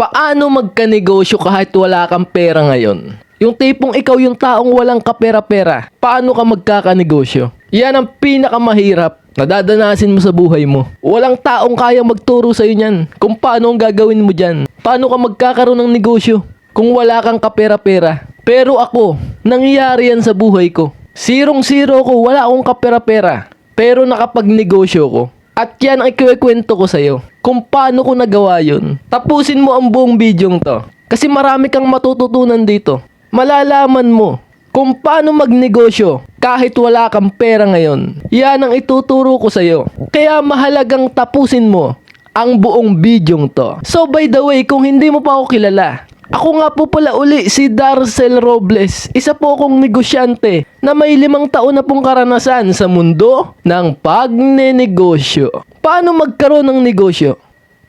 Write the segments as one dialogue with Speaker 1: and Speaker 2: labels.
Speaker 1: Paano magkanegosyo kahit wala kang pera ngayon? Yung tipong ikaw yung taong walang kapera-pera, paano ka magkakanegosyo? Yan ang pinakamahirap na dadanasin mo sa buhay mo. Walang taong kaya magturo sa'yo niyan kung paano ang gagawin mo dyan. Paano ka magkakaroon ng negosyo kung wala kang kapera-pera. Pero ako, nangyayari yan sa buhay ko. Zerong-zero ko, wala akong kapera-pera. Pero nakapagnegosyo ko. At yan ang ikikwento ko sa'yo. Kung paano ko nagawa yun. Tapusin mo ang buong bidyong to. Kasi marami kang matututunan dito. Malalaman mo kung paano magnegosyo kahit wala kang pera ngayon. Yan ang ituturo ko sa'yo. Kaya mahalagang tapusin mo ang buong bidyong to. So by the way, kung hindi mo pa ako kilala, ako nga po pala uli si Darcel Robles. Isa po akong negosyante na may limang taon na pong karanasan sa mundo ng pagnenegosyo. Paano magkaroon ng negosyo?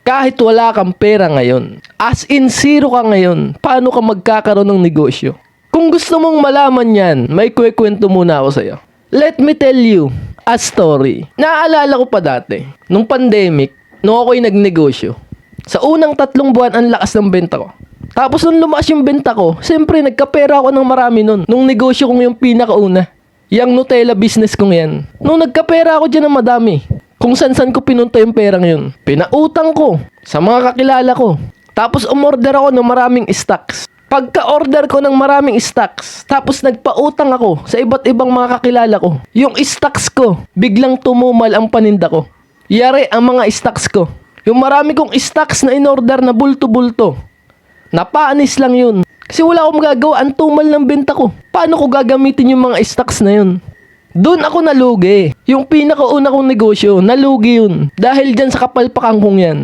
Speaker 1: Kahit wala kang pera ngayon. As in zero ka ngayon, paano ka magkakaroon ng negosyo? Kung gusto mong malaman yan, may kwekwento muna ako sa'yo. Let me tell you a story. Naaalala ko pa dati, nung pandemic, nung ako'y nagnegosyo. Sa unang tatlong buwan, ang lakas ng benta ko. Tapos nung lumakas yung benta ko, siyempre nagkapera ako ng marami nun. Nung negosyo kong yung pinakauna. Yang Nutella business kong yan. Nung nagkapera ako dyan ng madami. Kung san-san ko pinunta yung perang yun. Pinautang ko sa mga kakilala ko. Tapos umorder ako ng maraming stocks. Pagka-order ko ng maraming stocks, tapos nagpautang ako sa iba't ibang mga kakilala ko. Yung stocks ko, biglang tumumal ang paninda ko. Yari ang mga stocks ko. Yung marami kong stocks na in-order na bulto-bulto. Napaanis lang yun. Kasi wala akong magagawa, ang tumal ng benta ko. Paano ko gagamitin yung mga stocks na yun? Doon ako nalugi. Yung pinakauna kong negosyo, nalugi yun. Dahil dyan sa kapalpakan kong yan.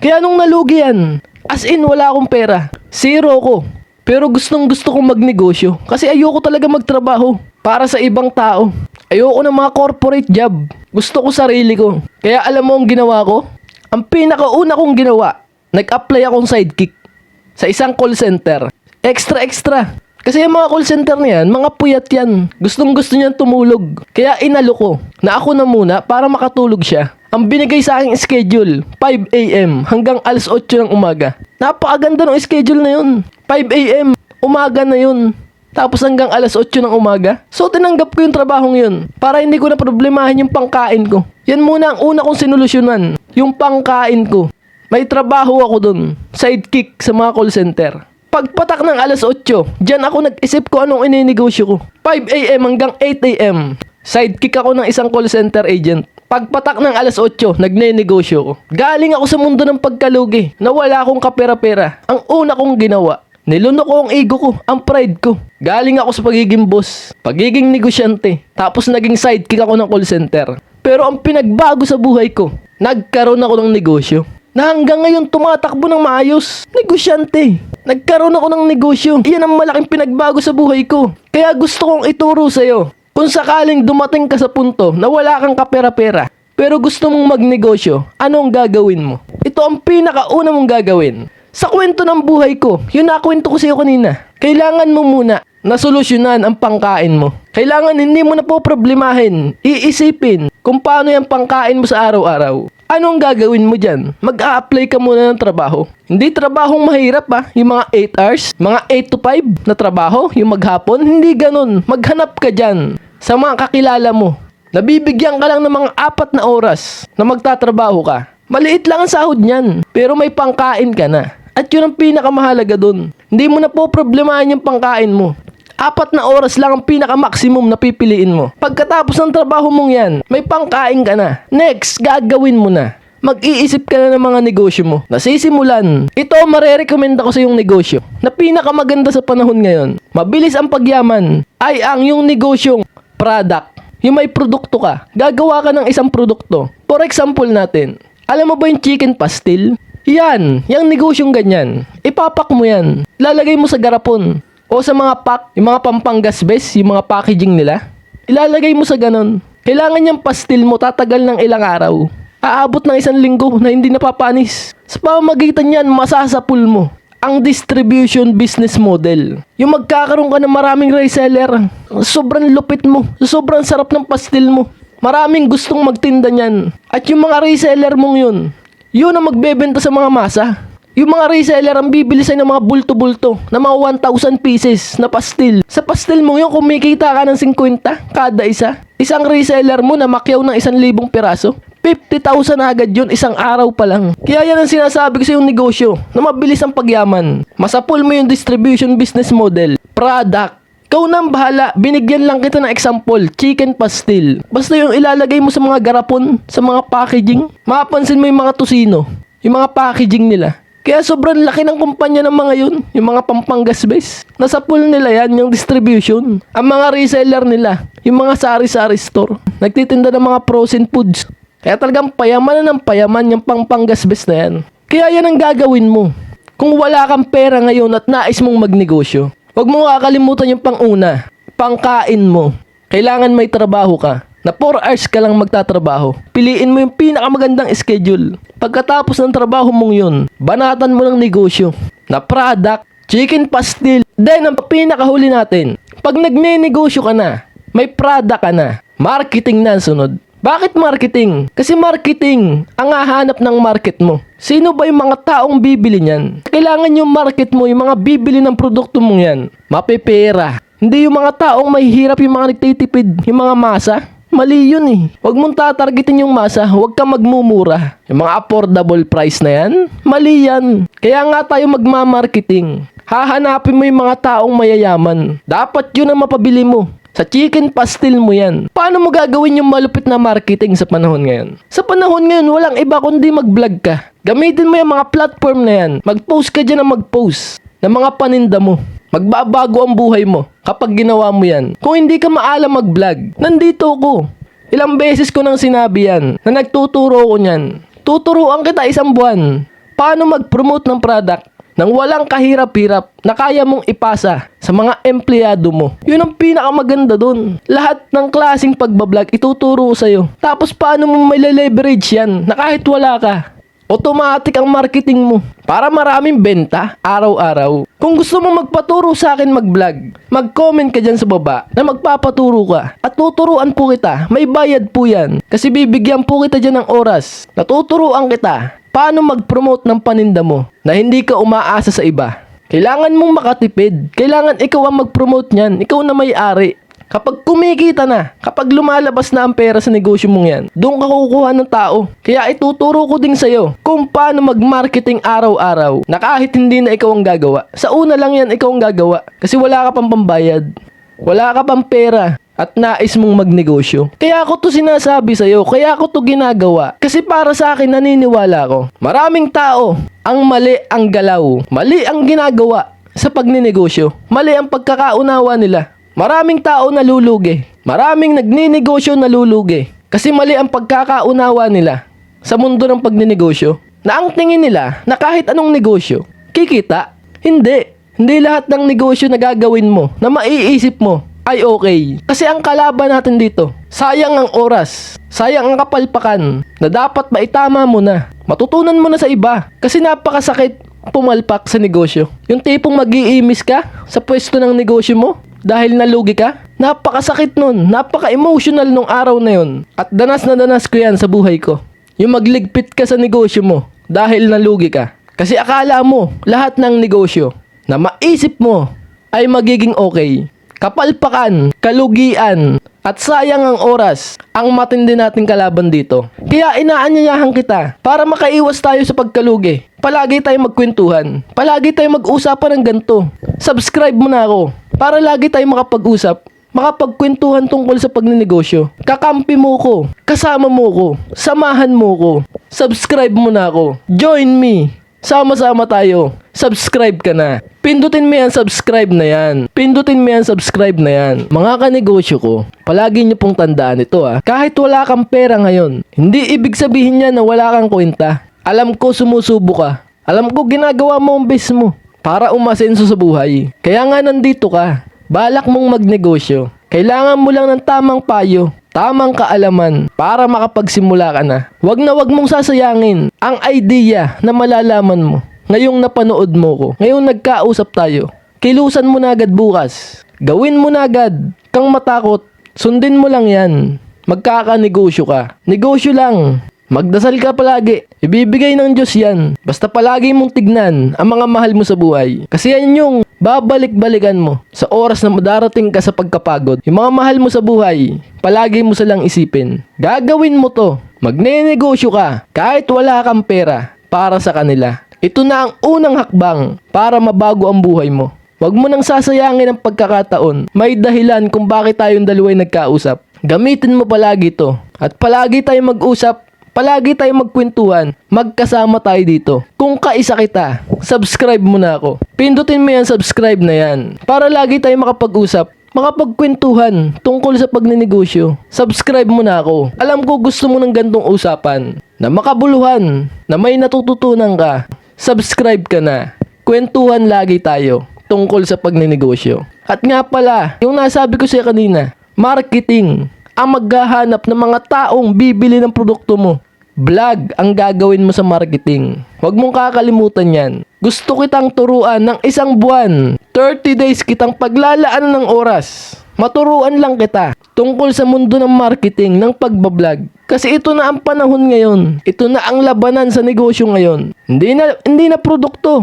Speaker 1: Kaya nung nalugi yan, as in wala akong pera. Zero ko. Pero gustong gusto kong magnegosyo kasi ayoko talaga magtrabaho para sa ibang tao. Ayoko ng mga corporate job. Gusto ko sarili ko. Kaya alam mo ang ginawa ko? Ang pinakauna kong ginawa, nag-apply akong sidekick sa isang call center. Extra extra. Kasi yung mga call center na yan, mga puyat yan. Gustong gusto niyan tumulog. Kaya inalo ko na ako na muna para makatulog siya. Ang binigay sa aking schedule, 5 a.m. hanggang alas 8 ng umaga. Napakaganda ng schedule na yun. 5 a.m. umaga na yun. Tapos hanggang alas 8 ng umaga. So tinanggap ko yung trabahong yun. Para hindi ko na problemahin yung pangkain ko. Yan muna ang una kong sinolusyonan. Yung pangkain ko. May trabaho ako dun. Sidekick sa mga call center. Pagpatak ng alas 8, dyan ako nag-isip ko anong ininegosyo ko. 5 a.m. hanggang 8 a.m. Sidekick ako ng isang call center agent. Pagpatak ng alas 8, nagne-negosyo ko. Galing ako sa mundo ng pagkalugi na wala akong kapera-pera. Ang una kong ginawa, nilunok ko ang ego ko, ang pride ko. Galing ako sa pagiging boss, pagiging negosyante, tapos naging sidekick ako ng call center. Pero ang pinagbago sa buhay ko, nagkaroon ako ng negosyo na hanggang ngayon tumatakbo ng maayos. Negosyante. Nagkaroon ako ng negosyo. Iyan ang malaking pinagbago sa buhay ko. Kaya gusto kong ituro sa'yo. Kung sakaling dumating ka sa punto na wala kang kapera-pera, pero gusto mong magnegosyo, ano ang gagawin mo? Ito ang pinakauna mong gagawin. Sa kwento ng buhay ko, yun nakwento ko sa'yo kanina. Kailangan mo muna na solusyonan ang pangkain mo. Kailangan hindi mo na po problemahin, iisipin kung paano yung pangkain mo sa araw-araw. Anong gagawin mo dyan? Mag-a-apply ka muna ng trabaho. Hindi trabahong mahirap ha. Yung mga 8 hours, mga 8 to 5 na trabaho, yung maghapon, hindi ganun. Maghanap ka dyan sa mga kakilala mo. Nabibigyan ka lang ng mga apat na oras na magtatrabaho ka. Maliit lang ang sahod niyan, pero may pangkain ka na. At yun ang pinakamahalaga dun. Hindi mo na po problemahin yung pangkain mo. Apat na oras lang ang pinaka-maximum na pipiliin mo. Pagkatapos ng trabaho mong yan, may pangkain ka na. Next, gagawin mo na. Mag-iisip ka na ng mga negosyo mo. Nasisimulan. Ito ang marerekomenda ko sa yung negosyo. Na pinakamaganda sa panahon ngayon. Mabilis ang pagyaman. Ay ang yung negosyong product. Yung may produkto ka. Gagawa ka ng isang produkto. For example natin. Alam mo ba yung chicken pastil? Yan. Yung negosyong ganyan. Ipapak mo yan. Lalagay mo sa garapon. O sa mga pack, yung mga pampanggasbes, yung mga packaging nila, ilalagay mo sa ganon. Kailangan yung pastil mo tatagal ng ilang araw. Aabot ng isang linggo na hindi napapanis. Sa pamamagitan yan, masasapul mo ang distribution business model. Yung magkakaroon ka ng maraming reseller, sobrang lupit mo, sobrang sarap ng pastil mo. Maraming gustong magtinda niyan. At yung mga reseller mong yun, yun ang magbebenta sa mga masa. Yung mga reseller ang bibili sa'yo ng mga bulto-bulto na mga 1,000 pieces na pastil. Sa pastil mo yun, kumikita ka ng 50 kada isa. Isang reseller mo na makyaw ng 1,000 piraso. 50,000 na agad yun isang araw pa lang. Kaya yan ang sinasabi ko sa yung negosyo na mabilis ang pagyaman. Masapol mo yung distribution business model. Product. Ikaw na bahala. Binigyan lang kita ng example. Chicken pastil. Basta yung ilalagay mo sa mga garapon, sa mga packaging. Mapapansin mo yung mga tusino. Yung mga packaging nila. Kaya sobrang laki ng kumpanya ng mga yun. Yung mga pampangas base. Nasa pool nila yan, yung distribution. Ang mga reseller nila. Yung mga sari-sari store. Nagtitinda ng mga frozen foods. Kaya talagang payaman na ng payaman yung pangpangas base na yan. Kaya yan ang gagawin mo. Kung wala kang pera ngayon at nais mong magnegosyo, huwag mo kakalimutan yung panguna, pangkain mo. Kailangan may trabaho ka. Na 4 hours ka lang magtatrabaho. Piliin mo yung pinakamagandang schedule. Pagkatapos ng trabaho mong yun, banatan mo ng negosyo. Na product, chicken pastil. Then, ang pinakahuli natin, pag nagne-negosyo ka na, may product ka na, marketing na ang sunod. Bakit marketing? Kasi marketing ang hahanap ng market mo. Sino ba yung mga taong bibili niyan? Kailangan yung market mo, yung mga bibili ng produkto mong yan. Mapepera. Hindi yung mga taong mahihirap yung mga nagtitipid, yung mga masa. Mali yun eh. Huwag mong tatargetin yung masa, huwag ka magmumura. Yung mga affordable price na yan, mali yan. Kaya nga tayo magmamarketing. Hahanapin mo yung mga taong mayayaman. Dapat yun ang mapabili mo. Sa chicken pastil mo yan. Paano mo gagawin yung malupit na marketing sa panahon ngayon? Sa panahon ngayon, walang iba kundi mag-vlog ka. Gamitin mo yung mga platform na yan. Mag-post ka dyan na mag-post ng mga paninda mo. Magbabago ang buhay mo kapag ginawa mo yan. Kung hindi ka maalam mag-vlog, nandito ko. Ilang beses ko nang sinabi yan na nagtuturo ko niyan. Tuturuan kita isang buwan. Paano mag-promote ng product nang walang kahirap-hirap na kaya mong ipasa sa mga empleyado mo. Yun ang pinakamaganda dun. Lahat ng klaseng pagbablog ituturo sa'yo. Tapos paano mo may leverage yan na kahit wala ka. Automatic ang marketing mo para maraming benta araw-araw. Kung gusto mo magpaturo sa akin mag-vlog, mag-comment ka dyan sa baba na magpapaturo ka at tuturuan po kita. May bayad po yan kasi bibigyan po kita dyan ng oras. Natuturuan kita paano mag-promote ng paninda mo na hindi ka umaasa sa iba. Kailangan mong makatipid. Kailangan ikaw ang mag-promote niyan. Ikaw na may-ari. Kapag kumikita na, kapag lumalabas na ang pera sa negosyo mong yan, doon ka kukuha ng tao. Kaya ituturo ko din sa'yo kung paano mag-marketing araw-araw na kahit hindi na ikaw ang gagawa. Sa una lang yan ikaw ang gagawa kasi wala ka pang pambayad. Wala ka pang pera at nais mong magnegosyo. Kaya ako to sinasabi sa'yo, kaya ako to ginagawa. Kasi para sa akin naniniwala ko, maraming tao ang mali ang galaw, mali ang ginagawa sa pagninegosyo, mali ang pagkakaunawa nila. Maraming tao nalulugi. Maraming nagninegosyo nalulugi. Kasi mali ang pagkakaunawa nila sa mundo ng pagninegosyo. Na ang tingin nila na kahit anong negosyo, kikita. Hindi. Hindi lahat ng negosyo na gagawin mo, na maiisip mo, ay okay. Kasi ang kalaban natin dito, sayang ang oras, sayang ang kapalpakan, na dapat maitama mo na. Matutunan mo na sa iba. Kasi napakasakit pumalpak sa negosyo. Yung tipong mag-iimis ka sa pwesto ng negosyo mo, dahil nalugi ka? Napakasakit nun. Napaka-emotional nung araw na yun. At danas na danas ko yan sa buhay ko. Yung magligpit ka sa negosyo mo dahil nalugi ka. Kasi akala mo lahat ng negosyo na maisip mo ay magiging okay. Kapalpakan, kalugian, at sayang ang oras ang matindi nating kalaban dito. Kaya inaanyayahan kita para makaiwas tayo sa pagkalugi. Palagi tayo magkwentuhan. Palagi tayo mag-usapan ng ganito. Subscribe mo na ako para lagi tayo makapag-usap. Makapagkwentuhan tungkol sa pagninegosyo. Kakampi mo ko. Kasama mo ko. Samahan mo ko. Subscribe mo na ako. Join me. Sama-sama tayo. Subscribe ka na. Pindutin mo yan subscribe na yan. Pindutin mo yan subscribe na yan. Mga kanegosyo ko, palagi niyo pong tandaan ito ah. Kahit wala kang pera ngayon, hindi ibig sabihin niya na wala kang kwenta. Alam ko sumusubo ka. Alam ko ginagawa mo ang best mo para umasenso sa buhay. Kaya nga nandito ka. Balak mong magnegosyo. Kailangan mo lang ng tamang payo tamang kaalaman para makapagsimula ka na. Huwag na wag mong sasayangin ang idea na malalaman mo. Ngayong napanood mo ko, ngayong nagkausap tayo, kilusan mo na agad bukas. Gawin mo na agad. Kang matakot, sundin mo lang yan. Magkakanegosyo ka. Negosyo lang. Magdasal ka palagi. Ibibigay ng Diyos yan. Basta palagi mong tignan ang mga mahal mo sa buhay. Kasi yan yung babalik-balikan mo sa oras na madarating ka sa pagkapagod. Yung mga mahal mo sa buhay, palagi mo silang isipin. Gagawin mo to. Magnenegosyo ka kahit wala kang pera para sa kanila. Ito na ang unang hakbang para mabago ang buhay mo. Huwag mo nang sasayangin ang pagkakataon. May dahilan kung bakit tayong dalawa ay nagkausap. Gamitin mo palagi to. At palagi tayo mag-usap Palagi tayo magkwentuhan, magkasama tayo dito. Kung kaisa kita, subscribe mo na ako. Pindutin mo yan, subscribe na yan. Para lagi tayo makapag-usap, makapagkwentuhan tungkol sa pagninegosyo. Subscribe mo na ako. Alam ko gusto mo ng gantong usapan. Na makabuluhan, na may natututunan ka. Subscribe ka na. Kwentuhan lagi tayo tungkol sa pagninegosyo. At nga pala, yung nasabi ko sa'yo kanina, marketing ang maghahanap ng mga taong bibili ng produkto mo. Vlog ang gagawin mo sa marketing. Huwag mong kakalimutan yan. Gusto kitang turuan ng isang buwan. 30 days kitang paglalaan ng oras. Maturuan lang kita tungkol sa mundo ng marketing, ng pagbablog. Kasi ito na ang panahon ngayon. Ito na ang labanan sa negosyo ngayon. Hindi na, hindi na produkto.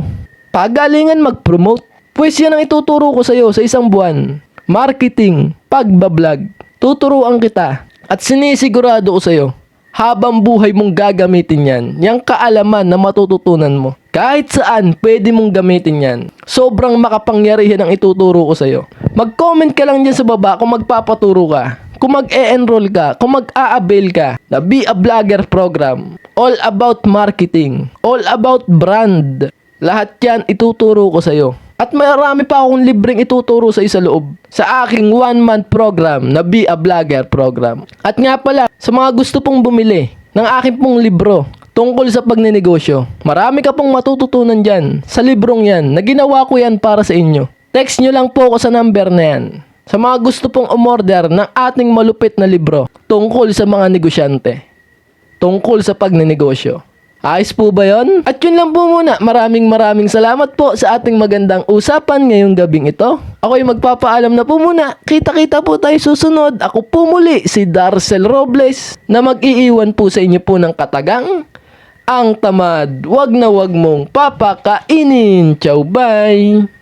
Speaker 1: Pagalingan mag-promote. Pwes yan ang ituturo ko sa'yo sa isang buwan. Marketing, pagbablog. Tuturuan kita at sinisigurado ko sa'yo, habang buhay mong gagamitin yan, yung kaalaman na matututunan mo. Kahit saan, pwede mong gamitin yan. Sobrang makapangyarihan ang ituturo ko sa'yo. Mag-comment ka lang dyan sa baba kung magpapaturo ka. Kung mag-e-enroll ka, kung mag-a-avail ka na Be a Vlogger program. All about marketing. All about brand. Lahat yan ituturo ko sa'yo. At marami pa akong libreng ituturo sa isa loob sa aking one-month program na Be a Vlogger program. At nga pala, sa mga gusto pong bumili ng aking pong libro tungkol sa pagnenegosyo, marami ka pong matututunan dyan sa librong yan na ginawa ko yan para sa inyo. Text nyo lang po ako sa number na yan. Sa mga gusto pong umorder ng ating malupit na libro tungkol sa mga negosyante. Tungkol sa pagnenegosyo. Ayos po ba yon? At yun lang po muna. Maraming maraming salamat po sa ating magandang usapan ngayong gabing ito. Ako'y magpapaalam na po muna. Kita-kita po tayo susunod. Ako po muli si Darcel Robles na mag-iiwan po sa inyo po ng katagang ang tamad. Wag na wag mong papakainin. Ciao, bye!